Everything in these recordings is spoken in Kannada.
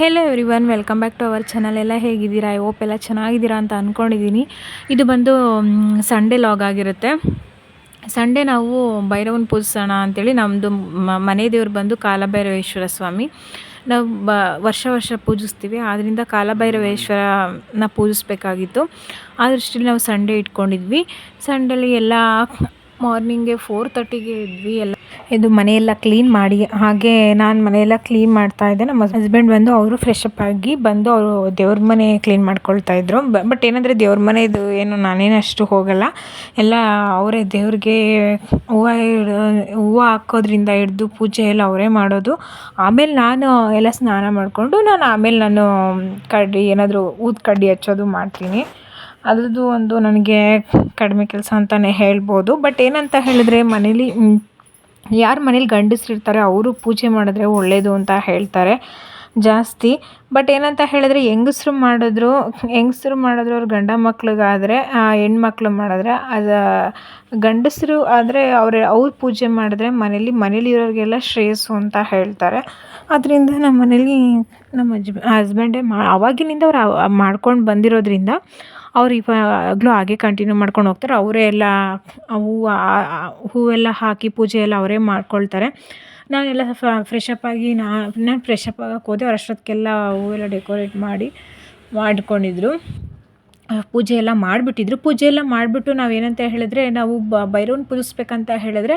Hello everyone welcome back to our channel ಎಲ್ಲ ಹೇಗಿದ್ದೀರಾ? ಐ ಹೋಪ್ ಎಲ್ಲ ಚೆನ್ನಾಗಿದ್ದೀರಾ ಅಂತ ಅಂದ್ಕೊಂಡಿದ್ದೀನಿ ಇದು ಬಂದು ಸಂಡೇ ಲಾಗ್ ಆಗಿರುತ್ತೆ. ಸಂಡೇ ನಾವು ಭೈರವನ ಪೂಜಿಸೋಣ ಅಂಥೇಳಿ ನಮ್ಮದು ಮನೆ ದೇವ್ರು ಬಂದು ಕಾಲಭೈರವೇಶ್ವರ ಸ್ವಾಮಿ. ನಾವು ಬ, ವರ್ಷ ವರ್ಷ ಪೂಜಿಸ್ತೀವಿ. ಆದ್ದರಿಂದ ಕಾಲಭೈರವೇಶ್ವರನ ಪೂಜಿಸ್ಬೇಕಾಗಿತ್ತು. ಆ ದೃಷ್ಟಿಯಲ್ಲಿ ನಾವು ಸಂಡೇ ಇಟ್ಕೊಂಡಿದ್ವಿ. ಸಂಡೇಲಿ ಎಲ್ಲ ಮಾರ್ನಿಂಗೆ ಫೋರ್ ತರ್ಟಿಗೆ ಇದ್ವಿ. ಎಲ್ಲ ಇದು ಮನೆಯೆಲ್ಲ ಕ್ಲೀನ್ ಮಾಡಿ, ಹಾಗೆ ನಾನು ಮನೆಯೆಲ್ಲ ಕ್ಲೀನ್ ಮಾಡ್ತಾ ಇದ್ದೆ. ನಮ್ಮ ಹಸ್ಬೆಂಡ್ ಬಂದು, ಅವರು ಫ್ರೆಶ್ ಅಪ್ ಆಗಿ ಬಂದು, ಅವರು ದೇವ್ರ ಮನೆ ಕ್ಲೀನ್ ಮಾಡ್ಕೊಳ್ತಾ ಇದ್ರು. ಬಟ್ ಏನಂದರೆ ದೇವ್ರ ಮನೆದು ಏನು ನಾನೇನು ಅಷ್ಟು ಹೋಗಲ್ಲ. ಎಲ್ಲ ಅವರೇ ದೇವ್ರಿಗೆ ಹೂವು ಹೂವು ಹಾಕೋದ್ರಿಂದ ಹಿಡ್ದು ಪೂಜೆ ಎಲ್ಲ ಅವರೇ ಮಾಡೋದು. ಆಮೇಲೆ ನಾನು ಎಲ್ಲ ಸ್ನಾನ ಮಾಡಿಕೊಂಡು, ನಾನು ಆಮೇಲೆ ನಾನು ಕಡ್ಡಿ ಏನಾದರೂ ಊದ್ ಕಡ್ಡಿ ಹಚ್ಚೋದು ಮಾಡ್ತೀನಿ. ಅದ್ರದ್ದು ಒಂದು ನನಗೆ ಕಡಿಮೆ ಕೆಲಸ ಅಂತಲೇ ಹೇಳ್ಬೋದು. ಬಟ್ ಏನಂತ ಹೇಳಿದ್ರೆ ಮನೇಲಿ ಯಾರು ಮನೇಲಿ ಗಂಡಸ್ರಿರ್ತಾರೆ ಅವರು ಪೂಜೆ ಮಾಡಿದ್ರೆ ಒಳ್ಳೆಯದು ಅಂತ ಹೇಳ್ತಾರೆ ಜಾಸ್ತಿ. ಬಟ್ ಏನಂತ ಹೇಳಿದ್ರೆ ಹೆಂಗಸ್ರು ಮಾಡಿದ್ರು ಹೆಂಗಸ್ರು ಮಾಡಿದ್ರು ಅವ್ರ ಗಂಡ ಮಕ್ಳಿಗಾದರೆ ಹೆಣ್ಮಕ್ಳು ಮಾಡಿದ್ರೆ, ಅದು ಗಂಡಸರು ಆದರೆ ಅವ್ರ, ಅವ್ರು ಪೂಜೆ ಮಾಡಿದ್ರೆ ಮನೇಲಿ ಮನೇಲಿರೋರಿಗೆಲ್ಲ ಶ್ರೇಯಸ್ಸು ಅಂತ ಹೇಳ್ತಾರೆ. ಅದರಿಂದ ನಮ್ಮ ಮನೇಲಿ ನಮ್ಮ ಹಸ್ಬೆಂಡೇ ಮಾ, ಅವಾಗಿನಿಂದ ಅವ್ರು ಮಾಡ್ಕೊಂಡು ಬಂದಿರೋದ್ರಿಂದ ಅವ್ರು ಇವಾಗಲೂ ಹಾಗೆ ಕಂಟಿನ್ಯೂ ಮಾಡ್ಕೊಂಡು ಹೋಗ್ತಾರೆ. ಅವರೇ ಎಲ್ಲ ಹೂವು ಹೂವೆಲ್ಲ ಹಾಕಿ ಪೂಜೆ ಎಲ್ಲ ಅವರೇ ಮಾಡ್ಕೊಳ್ತಾರೆ. ನಾನೆಲ್ಲ ಫ್ರೆಶ್ ಅಪ್ ಆಗಿ ನಾನು ಫ್ರೆಶ್ ಅಪ್ ಆಗಕ್ಕೆ ಹೋದೆ. ಅವ್ರು ಅಷ್ಟೊತ್ತಿಗೆಲ್ಲ ಹೂವೆಲ್ಲ ಡೆಕೋರೇಟ್ ಮಾಡಿ, ಮಾಡ್ಕೊಂಡಿದ್ರು. ಪೂಜೆ ಎಲ್ಲ ಮಾಡಿಬಿಟ್ಟಿದ್ರು. ಪೂಜೆ ಎಲ್ಲ ಮಾಡಿಬಿಟ್ಟು ನಾವೇನಂತ ಹೇಳಿದ್ರೆ, ನಾವು ಬ ಭೈರವನ ಪೂಜಿಸ್ಬೇಕಂತ ಹೇಳಿದ್ರೆ,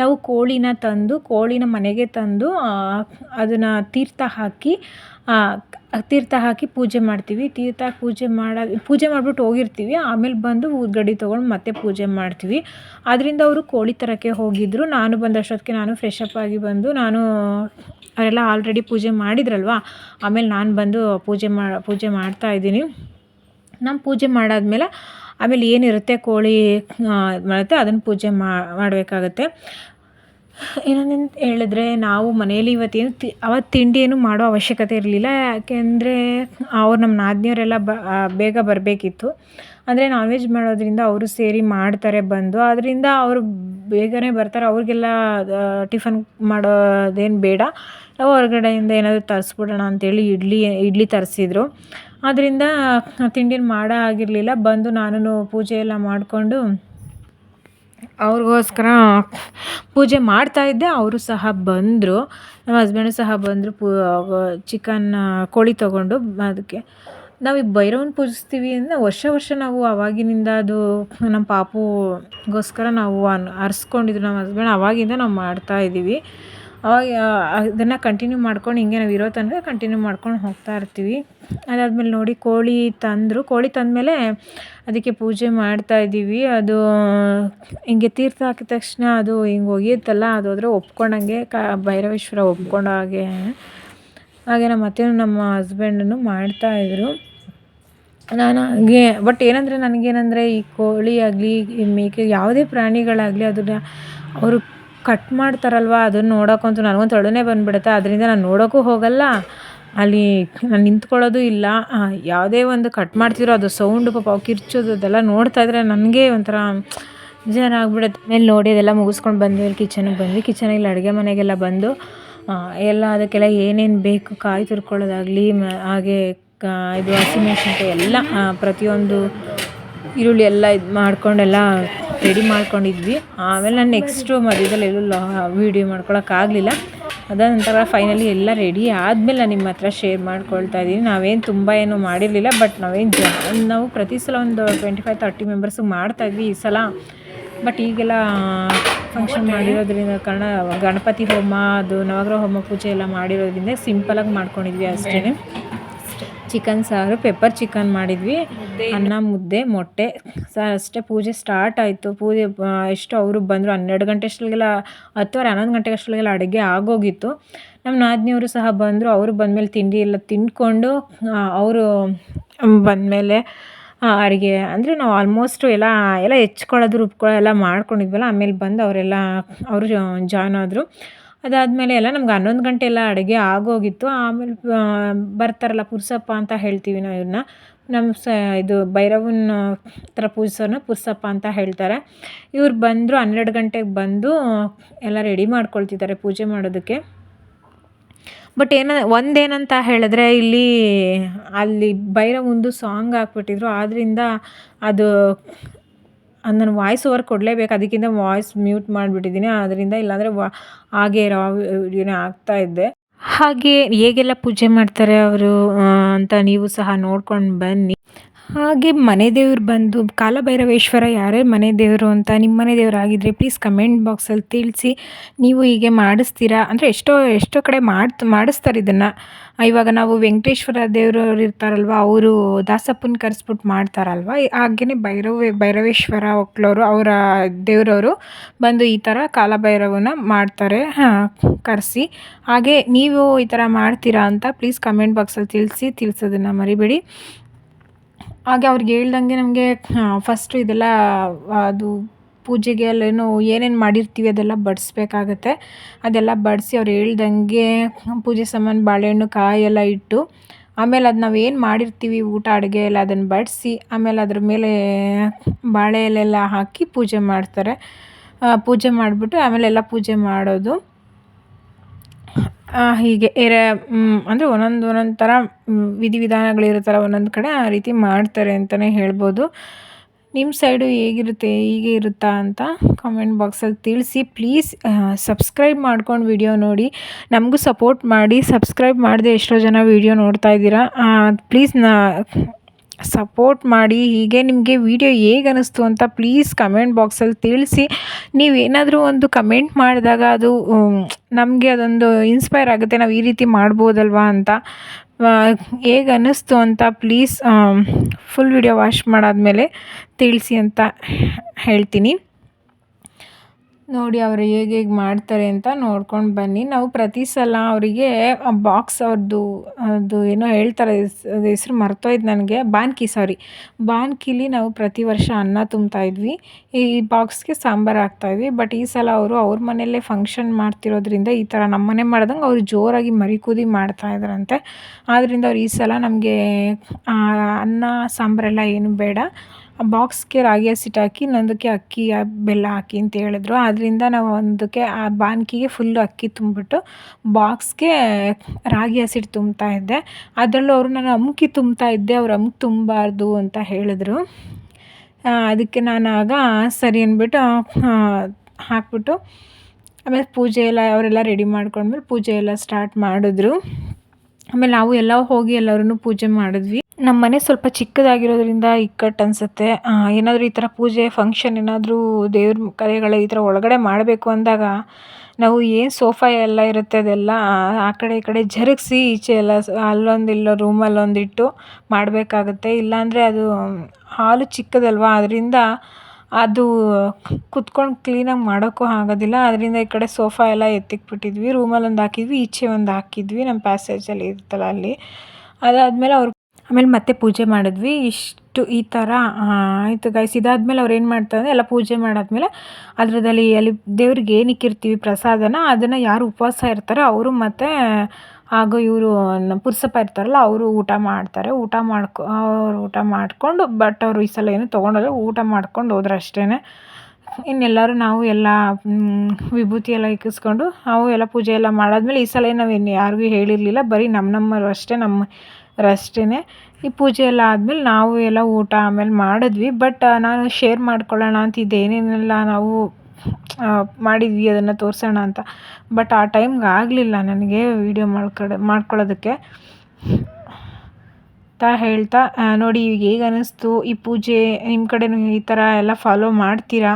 ನಾವು ಕೋಳಿನ ತಂದು, ಕೋಳಿನ ಮನೆಗೆ ತಂದು ಅದನ್ನು ತೀರ್ಥ ಹಾಕಿ ತೀರ್ಥ ಹಾಕಿ ಪೂಜೆ ಮಾಡ್ತೀವಿ. ತೀರ್ಥ ಪೂಜೆ ಮಾಡೋದು ಪೂಜೆ ಮಾಡಿಬಿಟ್ಟು ಹೋಗಿರ್ತೀವಿ. ಆಮೇಲೆ ಬಂದು ಊದ್ಗಡ್ಡಿ ತೊಗೊಂಡು ಮತ್ತೆ ಪೂಜೆ ಮಾಡ್ತೀವಿ. ಅದರಿಂದ ಅವರು ಕೋಳಿ ತರೋಕ್ಕೆ ಹೋಗಿದ್ದರು ನಾನು ಬಂದಷ್ಟೊತ್ತಿಗೆ ನಾನು ಫ್ರೆಶ್ ಅಪ್ ಆಗಿ ಬಂದು ನಾನು ಅವರೆಲ್ಲ ಆಲ್ರೆಡಿ ಪೂಜೆ ಮಾಡಿದ್ರಲ್ವ? ಆಮೇಲೆ ನಾನು ಬಂದು ಪೂಜೆ ಮಾ, ಪೂಜೆ ಮಾಡ್ತಾ ಇದ್ದೀನಿ. ನಾನು ಪೂಜೆ ಮಾಡಾದ್ಮೇಲೆ ಆಮೇಲೆ ಏನಿರುತ್ತೆ ಕೋಳಿ ಮಾಡುತ್ತೆ ಅದನ್ನು ಪೂಜೆ ಮಾಡಬೇಕಾಗತ್ತೆ. ಏನಂತ ಹೇಳಿದ್ರೆ ನಾವು ಮನೆಯಲ್ಲಿ ಇವತ್ತೇನು ತಿ ಅವತ್ತು ತಿಂಡಿ ಏನು ಮಾಡೋ ಅವಶ್ಯಕತೆ ಇರಲಿಲ್ಲ. ಯಾಕೆಂದರೆ ಅವ್ರು ನಮ್ಮ ನಾದಿನಿಯವರೆಲ್ಲ ಬ ಬೇಗ ಬರಬೇಕಿತ್ತು. ಅಂದರೆ ನಾನ್ ವೆಜ್ ಮಾಡೋದ್ರಿಂದ ಅವರು ಸೇರಿ ಮಾಡ್ತಾರೆ ಬಂದು. ಅದರಿಂದ ಅವರು ಬೇಗನೆ ಬರ್ತಾರೆ. ಅವ್ರಿಗೆಲ್ಲ ಟಿಫನ್ ಮಾಡೋದೇನು ಬೇಡ. ನಾವು ಹೊರಗಡೆಯಿಂದ ಏನಾದರೂ ತರಿಸ್ಬಿಡೋಣ ಅಂತೇಳಿ ಇಡ್ಲಿ ಇಡ್ಲಿ ತರಿಸಿದ್ರು. ಆದ್ದರಿಂದ ತಿಂಡಿನ ಮಾಡೋ ಆಗಿರಲಿಲ್ಲ. ಬಂದು ನಾನು ಪೂಜೆ ಎಲ್ಲ ಮಾಡಿಕೊಂಡು ಅವ್ರಿಗೋಸ್ಕರ ಪೂಜೆ ಮಾಡ್ತಾಯಿದ್ದೆ ಅವರು ಸಹ ಬಂದರು. ನಮ್ಮ ಹಸ್ಬೆಂಡು ಸಹ ಬಂದರು ಪೂ ಚಿಕನ್ ಕೋಳಿ ತೊಗೊಂಡು. ಅದಕ್ಕೆ ನಾವು ಈ ಭೈರವನ ಪೂಜಿಸ್ತೀವಿ ಅಂದರೆ ವರ್ಷ ವರ್ಷ ನಾವು ಅವಾಗಿನಿಂದ ಅದು ನಮ್ಮ ಪಾಪುಗೋಸ್ಕರ ನಾವು ಅನ್, ಅರ್ಸ್ಕೊಂಡಿದ್ದು ನಮ್ಮ ಹಸ್ಬೆಂಡ್ ಆವಾಗಿಂದ ನಾವು ಮಾಡ್ತಾಯಿದ್ದೀವಿ ಅವಾಗ ಅದನ್ನು ಕಂಟಿನ್ಯೂ ಮಾಡ್ಕೊಂಡು ಹಿಂಗೆ ನಾವು ಇರೋ ತನಕ ಕಂಟಿನ್ಯೂ ಮಾಡ್ಕೊಂಡು ಹೋಗ್ತಾ ಇರ್ತೀವಿ. ಅದಾದಮೇಲೆ ನೋಡಿ ಕೋಳಿ ತಂದರು. ಕೋಳಿ ತಂದಮೇಲೆ ಅದಕ್ಕೆ ಪೂಜೆ ಮಾಡ್ತಾ ಇದ್ದೀವಿ. ಅದು, ಹಿಂಗೆ ತೀರ್ಥ ಹಾಕಿದ ತಕ್ಷಣ ಅದು ಹಿಂಗೆ ಒಗೆಯುತ್ತಲ್ಲ, ಅದು ಹೋದರೆ ಒಪ್ಕೊಂಡಂಗೆ ಕ, ಭೈರವೇಶ್ವರ ಒಪ್ಕೊಂಡ ಹಾಗೆ. ಹಾಗೆ ನಮ್ಮ ಅತ್ತೆಯೂ ನಮ್ಮ ಹಸ್ಬೆಂಡನ್ನು ಮಾಡ್ತಾಯಿದ್ರು ನಾನು ಹಾಗೆ ಬಟ್ ಏನಂದರೆ ನನಗೇನಂದರೆ ಈ ಕೋಳಿ ಆಗಲಿ ಮೇಕೆ, ಯಾವುದೇ ಪ್ರಾಣಿಗಳಾಗಲಿ ಅದನ್ನು ಅವರು ಕಟ್ ಮಾಡ್ತಾರಲ್ವ? ಅದನ್ನು ನೋಡೋಕ್ಕಂತೂ ನನಗಂತೂ ಅಳುನೇ ಬಂದುಬಿಡುತ್ತೆ. ಅದರಿಂದ ನಾನು ನೋಡೋಕ್ಕೂ ಹೋಗಲ್ಲ. ಅಲ್ಲಿ ನಾನು ನಿಂತ್ಕೊಳ್ಳೋದು ಇಲ್ಲ. ಯಾವುದೇ ಒಂದು ಕಟ್ ಮಾಡ್ತಿರೋ ಅದು ಸೌಂಡು ಪಾಪ ಕಿರ್ಚೋದು ಅದೆಲ್ಲ ನೋಡ್ತಾ ಇದ್ರೆ ನನಗೆ ಒಂಥರ ಜನ ಆಗ್ಬಿಡುತ್ತೆ. ಮೇಲೆ ನೋಡಿ ಅದೆಲ್ಲ ಮುಗಿಸ್ಕೊಂಡು ಬಂದ್ವಿ. ಕಿಚನಿಗೆ ಬಂದ್ವಿ. ಕಿಚನಲ್ಲಿ ಅಡುಗೆ ಮನೆಗೆಲ್ಲ ಬಂದು ಎಲ್ಲ ಅದಕ್ಕೆಲ್ಲ ಏನೇನು ಬೇಕು, ಕಾಯಿ ತುರ್ಕೊಳ್ಳೋದಾಗಲಿ ಹಾಗೆ ಇದು ಹಸಿಮೆಣ್ಸಿನ್ಕಾಯಿ ಎಲ್ಲ ಪ್ರತಿಯೊಂದು ಈರುಳ್ಳಿ ಎಲ್ಲ ಇದು ಮಾಡ್ಕೊಂಡೆಲ್ಲ ರೆಡಿ ಮಾಡ್ಕೊಂಡಿದ್ವಿ. ಆಮೇಲೆ ನಾನು ನೆಕ್ಸ್ಟು ಮಧ್ಯದಲ್ಲಿ ಎಲ್ಲೂ ವೀಡಿಯೋ ಮಾಡ್ಕೊಳಕ್ಕಾಗಲಿಲ್ಲ. ಅದಾದ ನಂತರ ಫೈನಲಿ ಎಲ್ಲ ರೆಡಿ ಆದಮೇಲೆ ನಾನು ನಿಮ್ಮ ಹತ್ರ ಶೇರ್ ಮಾಡ್ಕೊಳ್ತಾ ಇದ್ದೀನಿ. ನಾವೇನು ತುಂಬ ಏನು ಮಾಡಿರಲಿಲ್ಲ ಬಟ್ ನಾವೇನು ಜ, ನಾವು ಪ್ರತಿ ಸಲ ಒಂದು ಟ್ವೆಂಟಿ ಫೈವ್ ತರ್ಟಿ ಮೆಂಬರ್ಸಿಗೆ ಮಾಡ್ತಾಯಿದ್ವಿ ಈ ಸಲ. ಬಟ್ ಈಗೆಲ್ಲ ಫಂಕ್ಷನ್ ಮಾಡಿರೋದ್ರಿಂದ ಕಾರಣ ಗಣಪತಿ ಹೋಮ, ಅದು ನವಗ್ರಹ ಹೋಮ ಪೂಜೆ ಎಲ್ಲ ಮಾಡಿರೋದ್ರಿಂದ ಸಿಂಪಲಾಗಿ ಮಾಡ್ಕೊಂಡಿದ್ವಿ ಅಷ್ಟೇ ಚಿಕನ್ ಸಾರು ಪೆಪ್ಪರ್ ಚಿಕನ್ ಮಾಡಿದ್ವಿ. ಅನ್ನ ಮುದ್ದೆ ಮೊಟ್ಟೆ. ಸಾರು ಅಷ್ಟೇ ಪೂಜೆ ಸ್ಟಾರ್ಟ್ ಆಯಿತು. ಪೂಜೆ ಎಷ್ಟು ಅವರು ಬಂದರು ಹನ್ನೆರಡು ಗಂಟೆ ಅಷ್ಟೊಳಗೆಲ್ಲ ಹತ್ತುವರೆ ಹನ್ನೊಂದು ಗಂಟೆ ಅಷ್ಟೊಳಗೆಲ್ಲ ಅಡುಗೆ ಆಗೋಗಿತ್ತು. ನಮ್ಮ ನಾದಿನಿಯವರು ಸಹ ಬಂದರು. ಅವರು ಬಂದಮೇಲೆ ತಿಂಡಿ ಎಲ್ಲ ತಿಂದ್ಕೊಂಡು ಅವರು ಬಂದಮೇಲೆ ಅಡುಗೆ ಅಂದರೆ ನಾವು ಆಲ್ಮೋಸ್ಟು ಎಲ್ಲ ಎಲ್ಲ ಹೆಚ್ಕೊಳ್ಳೋದು ರುಬ್ಕೊಳ್ಳೋ ಎಲ್ಲ ಮಾಡ್ಕೊಂಡಿದ್ವಲ್ಲ ಆಮೇಲೆ ಬಂದು ಅವರೆಲ್ಲ ಅವರು ಜಾಯ್ನ್ ಆದರು. ಅದಾದಮೇಲೆ ಎಲ್ಲ ನಮ್ಗೆ ಹನ್ನೊಂದು ಗಂಟೆ ಎಲ್ಲ ಅಡುಗೆ ಆಗೋಗಿತ್ತು. ಆಮೇಲೆ ಬರ್ತಾರಲ್ಲ ಪುರ್ಸಪ್ಪ ಅಂತ ಹೇಳ್ತೀವಿ ನಾವು ಇವ್ರನ್ನ. ನಮ್ಮ ಸ, ಇದು ಭೈರವನ ಹತ್ರ ಪೂಜಿಸೋನ ಪುರ್ಸಪ್ಪ ಅಂತ ಹೇಳ್ತಾರೆ. ಇವ್ರು ಬಂದರು ಹನ್ನೆರಡು ಗಂಟೆಗೆ ಬಂದು, ಎಲ್ಲ ರೆಡಿ ಮಾಡ್ಕೊಳ್ತಿದ್ದಾರೆ ಪೂಜೆ ಮಾಡೋದಕ್ಕೆ. ಬಟ್ ಏನ, ಒಂದೇನಂತ ಹೇಳಿದ್ರೆ ಇಲ್ಲಿ, ಅಲ್ಲಿ ಭೈರವಂದು ಸಾಂಗ್ ಹಾಕ್ಬಿಟ್ಟಿದ್ರು. ಆದ್ದರಿಂದ ಅದು ನಾನು ವಾಯ್ಸ್ ಓವರ್ ಕೊಡಲೇಬೇಕು. ಅದಕ್ಕಿಂತ ವಾಯ್ಸ್ ಮ್ಯೂಟ್ ಮಾಡಿಬಿಟ್ಟಿದ್ದೀನಿ. ಅದರಿಂದ ಇಲ್ಲಾಂದರೆ ವಾ, ಹಾಗೆ ರಾ ವಿಡಿಯೋನೇ ಆಗ್ತಾ ಇದ್ದೆ. ಹಾಗೆ ಹೇಗೆಲ್ಲ ಪೂಜೆ ಮಾಡ್ತಾರೆ ಅವರು ಅಂತ ನೀವು ಸಹ ನೋಡ್ಕೊಂಡು ಬನ್ನಿ. ಹಾಗೆ ಮನೆ ದೇವ್ರು ಬಂದು, ಕಾಲಭೈರವೇಶ್ವರ ಯಾರೇ ಮನೆ ದೇವರು ಅಂತ ನಿಮ್ಮ ಮನೆ ದೇವರಾಗಿದ್ದರೆ ಪ್ಲೀಸ್ ಕಮೆಂಟ್ ಬಾಕ್ಸಲ್ಲಿ ತಿಳಿಸಿ, ನೀವು ಹೀಗೆ ಮಾಡಿಸ್ತೀರಾ? ಅಂದರೆ ಎಷ್ಟೋ ಎಷ್ಟೋ ಕಡೆ ಮಾಡ್ತು, ಮಾಡಿಸ್ತಾರೆ ಇದನ್ನು. ಇವಾಗ ನಾವು ವೆಂಕಟೇಶ್ವರ ದೇವರು ಇರ್ತಾರಲ್ವ, ಅವರು ದಾಸಪ್ಪನ ಕರೆಸ್ಬಿಟ್ಟು ಮಾಡ್ತಾರಲ್ವ ಹಾಗೆಯೇ ಭೈರವ, ಭೈರವೇಶ್ವರ ಒಕ್ಲವರು ಅವರ ದೇವರವರು ಬಂದು ಈ ಥರ ಕಾಲಭೈರವನ ಮಾಡ್ತಾರೆ. ಹಾಂ, ಕರೆಸಿ. ಹಾಗೆ ನೀವು ಈ ಥರ ಮಾಡ್ತೀರಾ ಅಂತ ಪ್ಲೀಸ್ ಕಮೆಂಟ್ ಬಾಕ್ಸಲ್ಲಿ ತಿಳಿಸಿ, ತಿಳಿಸೋದನ್ನು ಮರಿಬೇಡಿ. ಹಾಗೆ ಅವ್ರಿಗೆ ಹೇಳ್ದಂಗೆ ನಮಗೆ ಫಸ್ಟು ಇದೆಲ್ಲ, ಅದು ಪೂಜೆಗೆ ಅಲ್ಲೇನೋ ಏನೇನು ಮಾಡಿರ್ತೀವಿ ಅದೆಲ್ಲ ಬಡಿಸ್ಬೇಕಾಗತ್ತೆ. ಅದೆಲ್ಲ ಬಡಿಸಿ ಅವ್ರು ಹೇಳ್ದಂಗೆ ಪೂಜೆ ಸಾಮಾನು, ಬಾಳೆಹಣ್ಣು, ಕಾಯಿ ಎಲ್ಲ ಇಟ್ಟು, ಆಮೇಲೆ ಅದು ನಾವು ಏನು ಮಾಡಿರ್ತೀವಿ ಊಟ, ಅಡುಗೆ ಎಲ್ಲ ಅದನ್ನು ಬಡಿಸಿ, ಆಮೇಲೆ ಅದ್ರ ಮೇಲೆ ಬಾಳೆ ಎಲೆಲ್ಲ ಹಾಕಿ ಪೂಜೆ ಮಾಡ್ತಾರೆ. ಪೂಜೆ ಮಾಡಿಬಿಟ್ಟು ಆಮೇಲೆ ಎಲ್ಲ ಪೂಜೆ ಮಾಡೋದು. ಹೀಗೆ ಎರ ಅಂದರೆ ಒಂದೊಂದು ಒಂದೊಂದು ಥರ ವಿಧಿವಿಧಾನಗಳಿರುತ್ತಲ್ಲ, ಒಂದೊಂದು ಕಡೆ ಆ ರೀತಿ ಮಾಡ್ತಾರೆ ಅಂತಲೇ ಹೇಳ್ಬೋದು. ನಿಮ್ಮ ಸೈಡು ಹೇಗಿರುತ್ತೆ, ಹೀಗೆ ಇರುತ್ತಾ ಅಂತ ಕಾಮೆಂಟ್ ಬಾಕ್ಸಲ್ಲಿ ತಿಳಿಸಿ. ಪ್ಲೀಸ್ ಸಬ್ಸ್ಕ್ರೈಬ್ ಮಾಡ್ಕೊಂಡು ವಿಡಿಯೋ ನೋಡಿ. ನಮಗೂ ಸಪೋರ್ಟ್ ಮಾಡಿ. ಸಬ್ಸ್ಕ್ರೈಬ್ ಮಾಡದೆ ಎಷ್ಟೋ ಜನ ವಿಡಿಯೋ ನೋಡ್ತಾ ಇದ್ದೀರಾ. ಪ್ಲೀಸ್ ನಾ ಸಪೋರ್ಟ್ ಮಾಡಿ, ಹೀಗೆ ನಿಮಗೆ ವಿಡಿಯೋ ಹೇಗೆ ಅನ್ನಿಸ್ತು ಅಂತ ಪ್ಲೀಸ್ ಕಮೆಂಟ್ ಬಾಕ್ಸಲ್ಲಿ ತಿಳಿಸಿ. ನೀವೇನಾದರೂ ಒಂದು ಕಮೆಂಟ್ ಮಾಡಿದಾಗ ಅದು ನಮಗೆ ಅದೊಂದು ಇನ್ಸ್ಪೈರ್ ಆಗುತ್ತೆ, ನಾವು ಈ ರೀತಿ ಮಾಡ್ಬೋದಲ್ವಾ ಅಂತ. ಹೇಗೆ ಅನ್ನಿಸ್ತು ಅಂತ ಪ್ಲೀಸ್ ಫುಲ್ ವಿಡಿಯೋ ವಾಶ್ ಮಾಡಾದಮೇಲೆ ತಿಳಿಸಿ ಅಂತ ಹೇಳ್ತೀನಿ. ನೋಡಿ ಅವರು ಹೇಗೆ ಹೇಗೆ ಮಾಡ್ತಾರೆ ಅಂತ ನೋಡ್ಕೊಂಡು ಬನ್ನಿ. ನಾವು ಪ್ರತಿ ಸಲ ಅವರಿಗೆ ಬಾಕ್ಸ್ ಅವ್ರದ್ದು ಅದು ಏನೋ ಹೇಳ್ತಾರೆ, ಅದು ಹೆಸ್ರು ಮರ್ತೋಯ್ತು ನನಗೆ, ಬಾನ್ಕಿ ಸಾರಿ ಬಾನ್ಕಿಲಿ ನಾವು ಪ್ರತಿ ವರ್ಷ ಅನ್ನ ತುಂಬ್ತಾ ಇದ್ವಿ. ಈ ಬಾಕ್ಸ್ಗೆ ಸಾಂಬಾರು ಹಾಕ್ತಾಯಿದ್ವಿ ಬಟ್ ಈ ಸಲ ಅವರು ಅವ್ರ ಮನೆಯಲ್ಲೇ ಫಂಕ್ಷನ್ ಮಾಡ್ತಿರೋದ್ರಿಂದ ಈ ಥರ ನಮ್ಮ ಮನೆ ಮಾಡ್ದಂಗೆ ಅವರು ಜೋರಾಗಿ ಮರಿ ಕೂದಿ ಮಾಡ್ತಾ ಇದ್ದಾರಂತೆ ಆದ್ದರಿಂದ ಅವ್ರು ಈ ಸಲ ನಮಗೆ ಅನ್ನ, ಸಾಂಬಾರೆಲ್ಲ ಏನು ಬೇಡ. ಬಾಕ್ಸ್ಗೆ ರಾಗಿ ಹಸಿಟ್ಟು ಹಾಕಿ ಇನ್ನೊಂದಕ್ಕೆ ಅಕ್ಕಿ ಬೆಲ್ಲ ಹಾಕಿ ಅಂತ ಹೇಳಿದ್ರು. ಆದ್ದರಿಂದ ನಾವು ಒಂದಕ್ಕೆ ಆ ಬಾನ್ಕಿಗೆ ಫುಲ್ಲು ಅಕ್ಕಿ ತುಂಬಿಬಿಟ್ಟು ಬಾಕ್ಸ್ಗೆ ರಾಗಿ ಹಸಿಟ್ಟು ತುಂಬ್ತಾ ಇದ್ದೆ. ಅದರಲ್ಲೂ ಅವರು ನಾನು ಅಮುಕಿ ತುಂಬ್ತಾ ಇದ್ದೆ, ಅವ್ರು ಅಮ್ಕಿ ತುಂಬಬಾರ್ದು ಅಂತ ಹೇಳಿದ್ರು. ಅದಕ್ಕೆ ನಾನು ಆಗ ಸರಿ ಅಂದ್ಬಿಟ್ಟು ಹಾಕ್ಬಿಟ್ಟು ಆಮೇಲೆ ಪೂಜೆ ಎಲ್ಲ ಅವರೆಲ್ಲ ರೆಡಿ ಮಾಡ್ಕೊಂಡ್ಮೇಲೆ ಪೂಜೆ ಎಲ್ಲ ಸ್ಟಾರ್ಟ್ ಮಾಡಿದ್ರು. ಆಮೇಲೆ ನಾವು ಎಲ್ಲ ಹೋಗಿ ಎಲ್ಲರೂ ಪೂಜೆ ಮಾಡಿದ್ವಿ. ನಮ್ಮ ಮನೆ ಸ್ವಲ್ಪ ಚಿಕ್ಕದಾಗಿರೋದ್ರಿಂದ ಇಕ್ಕಟ್ಟು ಅನಿಸುತ್ತೆ. ಏನಾದರೂ ಈ ಥರ ಪೂಜೆ ಫಂಕ್ಷನ್ ಏನಾದರೂ ದೇವ್ರ ಕಾರ್ಯಗಳು ಈ ಥರ ಒಳಗಡೆ ಮಾಡಬೇಕು ಅಂದಾಗ ನಾವು ಏನು ಸೋಫಾ ಎಲ್ಲ ಇರುತ್ತೆ ಅದೆಲ್ಲ, ಆ ಕಡೆ ಈ ಕಡೆ ಜರುಗಿಸಿ ಈಚೆ ಎಲ್ಲ ಅಲ್ಲೊಂದು ಇಲ್ಲೋ ರೂಮಲ್ಲಿ ಇಟ್ಟು ಮಾಡಬೇಕಾಗುತ್ತೆ. ಇಲ್ಲಾಂದರೆ ಅದು ಹಾಲು ಚಿಕ್ಕದಲ್ವಾ? ಅದರಿಂದ ಅದು ಕುತ್ಕೊಂಡು ಕ್ಲೀನಾಗಿ ಮಾಡೋಕ್ಕೂ ಆಗೋದಿಲ್ಲ. ಅದರಿಂದ ಈ ಕಡೆ ಸೋಫಾ ಎಲ್ಲ ಎತ್ತಿಕ್ಬಿಟ್ಟಿದ್ವಿ. ರೂಮಲ್ಲಿ ಒಂದು ಹಾಕಿದ್ವಿ, ಈಚೆ ಒಂದು ಹಾಕಿದ್ವಿ. ನಮ್ಮ ಪ್ಯಾಸೇಜಲ್ಲಿ ಇರುತ್ತಲ್ಲ ಅಲ್ಲಿ. ಅದಾದಮೇಲೆ ಅವ್ರು ಆಮೇಲೆ ಮತ್ತೆ ಪೂಜೆ ಮಾಡಿದ್ವಿ. ಇಷ್ಟು ಈ ಥರ ಆಯಿತು ಗೈಸ್ ಇದಾದಮೇಲೆ ಅವ್ರು ಏನು ಮಾಡ್ತಾರೆ ಎಲ್ಲ ಪೂಜೆ ಮಾಡಾದ್ಮೇಲೆ ಅದರದಲ್ಲಿ ಅಲ್ಲಿ ದೇವ್ರಿಗೆ ಏನಕ್ಕೆ ಇಕ್ಕಿರ್ತೀವಿ ಪ್ರಸಾದನ, ಅದನ್ನು ಯಾರು ಉಪವಾಸ ಇರ್ತಾರೋ ಅವರು ಮತ್ತು ಹಾಗೂ ಇವರು ಪುರ್ಸಪ್ಪ ಇರ್ತಾರಲ್ಲ ಅವರು ಊಟ ಮಾಡ್ತಾರೆ. ಊಟ ಮಾಡ್ಕೊ, ಅವ್ರು ಊಟ ಮಾಡಿಕೊಂಡು ಬಟ್ ಅವರು ಈ ಸಲ ಏನು ತೊಗೊಂಡೋದ್ರೆ ಊಟ ಮಾಡ್ಕೊಂಡು ಹೋದ್ರೆ ಅಷ್ಟೇ ಇನ್ನೆಲ್ಲರೂ ನಾವು ಎಲ್ಲ ವಿಭೂತಿ ಎಲ್ಲ ಇಕ್ಕಿಸ್ಕೊಂಡು ನಾವು ಎಲ್ಲ ಪೂಜೆ ಎಲ್ಲ ಮಾಡಾದ್ಮೇಲೆ ಈ ಸಲ ನಾವು ಇನ್ನು ಯಾರಿಗೂ ಹೇಳಿರಲಿಲ್ಲ. ಬರೀ ನಮ್ಮ ನಮ್ಮರು ಅಷ್ಟೇ, ನಮ್ಮ ಅಷ್ಟೇ ಈ ಪೂಜೆ ಎಲ್ಲ ಆದಮೇಲೆ ನಾವು ಎಲ್ಲ ಊಟ ಆಮೇಲೆ ಮಾಡಿದ್ವಿ. ಬಟ್ ನಾನು ಶೇರ್ ಮಾಡ್ಕೊಳ್ಳೋಣ ಅಂತಿದ್ದೆ ಏನೇನೆಲ್ಲ ನಾವು ಮಾಡಿದ್ವಿ ಅದನ್ನು ತೋರಿಸೋಣ ಅಂತ. ಬಟ್ ಆ ಟೈಮ್ಗೆ ಆಗಲಿಲ್ಲ ನನಗೆ ವೀಡಿಯೋ ಮಾಡ್ಕೊಳ ಮಾಡ್ಕೊಳ್ಳೋದಕ್ಕೆ. ಅಂತ ಹೇಳ್ತಾ ನೋಡಿ ಈಗ ಹೇಗೆ ಅನ್ನಿಸ್ತು ಈ ಪೂಜೆ. ನಿಮ್ಮ ಕಡೆನೂ ಈ ಥರ ಎಲ್ಲ ಫಾಲೋ ಮಾಡ್ತೀರಾ?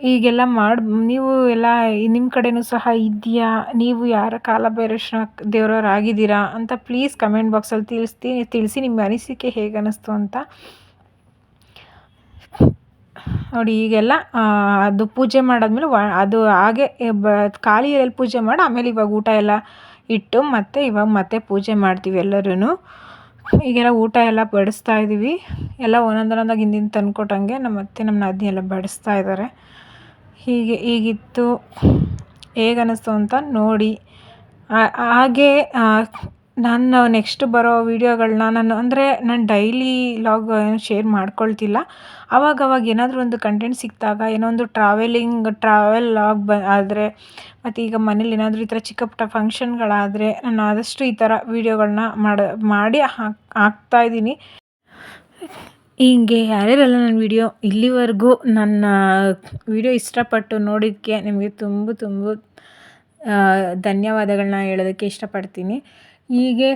ಈಗೆಲ್ಲ ಮಾಡಿ, ನೀವು ಎಲ್ಲ ನಿಮ್ಮ ಕಡೆಯೂ ಸಹ ಇದೆಯಾ ನೀವು ಯಾರ ಕಾಲಭೈರವೇಶ್ವರ ದೇವರವ್ರು ಆಗಿದ್ದೀರಾ ಅಂತ ಪ್ಲೀಸ್ ಕಮೆಂಟ್ ಬಾಕ್ಸಲ್ಲಿ ತಿಳಿಸ್ತೀನಿ, ತಿಳಿಸಿ ನಿಮ್ಮ ಅನಿಸಿಕೆ ಹೇಗೆ ಅನ್ನಿಸ್ತು ಅಂತ. ನೋಡಿ, ಈಗೆಲ್ಲ ಅದು ಪೂಜೆ ಮಾಡಾದ್ಮೇಲೆ ವ, ಅದು ಹಾಗೆ ಬ ಖಾಲಿ ಎಲ್ಲಿ ಪೂಜೆ ಮಾಡಿ, ಆಮೇಲೆ ಇವಾಗ ಊಟ ಎಲ್ಲ ಇಟ್ಟು ಮತ್ತೆ ಇವಾಗ ಮತ್ತೆ ಪೂಜೆ ಮಾಡ್ತೀವಿ ಎಲ್ಲರೂ ಈಗೆಲ್ಲ ಊಟ ಎಲ್ಲ ಬಡಿಸ್ತಾ ಇದ್ದೀವಿ ಎಲ್ಲ ಒಂದೊಂದೊಂದಾಗಿ ಹಿಂದಿನ ತಂದ್ಕೊಟ್ಟಂಗೆ ನಮ್ಮ ಅತ್ತೆ, ನಮ್ಮ ನಾದಿನಿ ಎಲ್ಲ ಬಡಿಸ್ತಾ ಇದ್ದಾರೆ. ಹೀಗೆ ಹೀಗಿತ್ತು ಹೇಗನ್ನಿಸ್ತು ಅಂತ ನೋಡಿ. ಹಾಗೆ ನಾನು ನೆಕ್ಸ್ಟ್ ಬರೋ ವೀಡಿಯೋಗಳನ್ನ ನಾನು, ಅಂದರೆ ನಾನು ಡೈಲಿ ಲಾಗ್ ಶೇರ್ ಮಾಡ್ಕೊಳ್ತಿಲ್ಲ. ಅವಾಗವಾಗ ಏನಾದರೂ ಒಂದು ಕಂಟೆಂಟ್ ಸಿಕ್ಕಿದಾಗ, ಏನೋ ಒಂದು ಟ್ರಾವೆಲಿಂಗ್ ಟ್ರಾವೆಲ್ ಲಾಗ್ ಬ, ಆದರೆ, ಮತ್ತು ಈಗ ಮನೇಲಿ ಏನಾದರೂ ಈ ಥರ ಚಿಕ್ಕ ಪುಟ್ಟ ಫಂಕ್ಷನ್ಗಳಾದರೆ ನಾನು ಆದಷ್ಟು ಈ ಥರ ವೀಡಿಯೋಗಳನ್ನ ಮಾಡ, ಮಾಡಿ ಹಾಕ್ ಹಾಕ್ತಾಯಿದ್ದೀನಿ ಹೀಗೆ ಯಾರ್ಯಾರೆಲ್ಲ ನನ್ನ ವಿಡಿಯೋ ಇಲ್ಲಿವರೆಗೂ ನನ್ನ ವಿಡಿಯೋ ಇಷ್ಟಪಟ್ಟು ನೋಡಿದ್ದಕ್ಕೆ ನಿಮಗೆ ತುಂಬ ತುಂಬ ಧನ್ಯವಾದಗಳನ್ನ ಹೇಳೋದಕ್ಕೆ ಇಷ್ಟಪಡ್ತೀನಿ. ಹೀಗೆ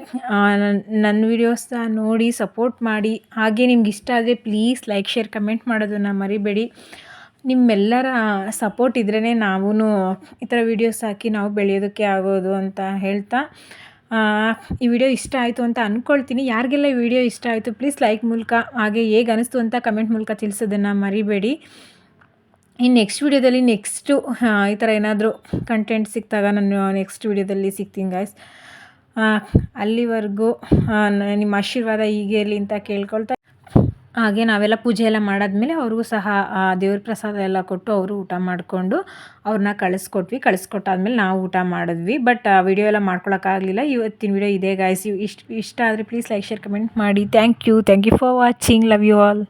ನನ್ನ ವಿಡಿಯೋಸ್ನ ನೋಡಿ ಸಪೋರ್ಟ್ ಮಾಡಿ. ಹಾಗೆ ನಿಮ್ಗೆ ಇಷ್ಟ ಆದರೆ ಪ್ಲೀಸ್ ಲೈಕ್, ಶೇರ್, ಕಮೆಂಟ್ ಮಾಡೋದನ್ನು ಮರಿಬೇಡಿ. ನಿಮ್ಮೆಲ್ಲರ ಸಪೋರ್ಟ್ ಇದ್ರೇ ನಾವೂ ಈ ಥರ ವೀಡಿಯೋಸ್ ಹಾಕಿ ನಾವು ಬೆಳೆಯೋದಕ್ಕೆ ಆಗೋದು ಅಂತ ಹೇಳ್ತಾ. ಈ ವಿಡಿಯೋ ಇಷ್ಟ ಆಯಿತು ಅಂತ ಅಂದ್ಕೊಳ್ತೀನಿ ಯಾರಿಗೆಲ್ಲ ಈ ವಿಡಿಯೋ ಇಷ್ಟ ಆಯಿತು ಪ್ಲೀಸ್ ಲೈಕ್ ಮೂಲಕ, ಹಾಗೆ ಹೇಗೆ ಅನಿಸ್ತು ಅಂತ ಕಮೆಂಟ್ ಮೂಲಕ ತಿಳಿಸೋದನ್ನು ಮರಿಬೇಡಿ. ಇನ್ನು ನೆಕ್ಸ್ಟ್ ವೀಡಿಯೋದಲ್ಲಿ ನೆಕ್ಸ್ಟು ಈ ಥರ ಏನಾದರೂ ಕಂಟೆಂಟ್ ಸಿಕ್ಕಿದಾಗ ನಾನು ನೆಕ್ಸ್ಟ್ ವೀಡಿಯೋದಲ್ಲಿ ಸಿಗ್ತೀನಿ ಗಾಯ್ಸ್ ಅಲ್ಲಿವರೆಗೂ ನಿಮ್ಮ ಆಶೀರ್ವಾದ ಹೀಗೆ ಇರಲಿ ಅಂತ ಕೇಳ್ಕೊಳ್ತಾ ಹಾಗೆ ನಾವೆಲ್ಲ ಪೂಜೆ ಎಲ್ಲ ಮಾಡಾದ್ಮೇಲೆ ಅವ್ರಿಗೂ ಸಹ ದೇವ್ರ ಪ್ರಸಾದ ಎಲ್ಲ ಕೊಟ್ಟು ಅವರು ಊಟ ಮಾಡಿಕೊಂಡು ಅವ್ರನ್ನ ಕಳಿಸ್ಕೊಟ್ವಿ. ಕಳಿಸ್ಕೊಟ್ಟಾದ್ಮೇಲೆ ನಾವು ಊಟ ಮಾಡಿದ್ವಿ. ಬಟ್ ವಿಡಿಯೋ ಎಲ್ಲ ಮಾಡ್ಕೊಳಕ್ಕಾಗಲಿಲ್ಲ. ಇವತ್ತಿನ ವಿಡಿಯೋ ಇದೇ ಗಾಯ್ಸ್ ಇಷ್ಟು, ಇಷ್ಟ ಆದರೆ ಪ್ಲೀಸ್ ಲೈಕ್ ಶೇರ್ ಕಮೆಂಟ್ ಮಾಡಿ. Thank you thank you for watching love you all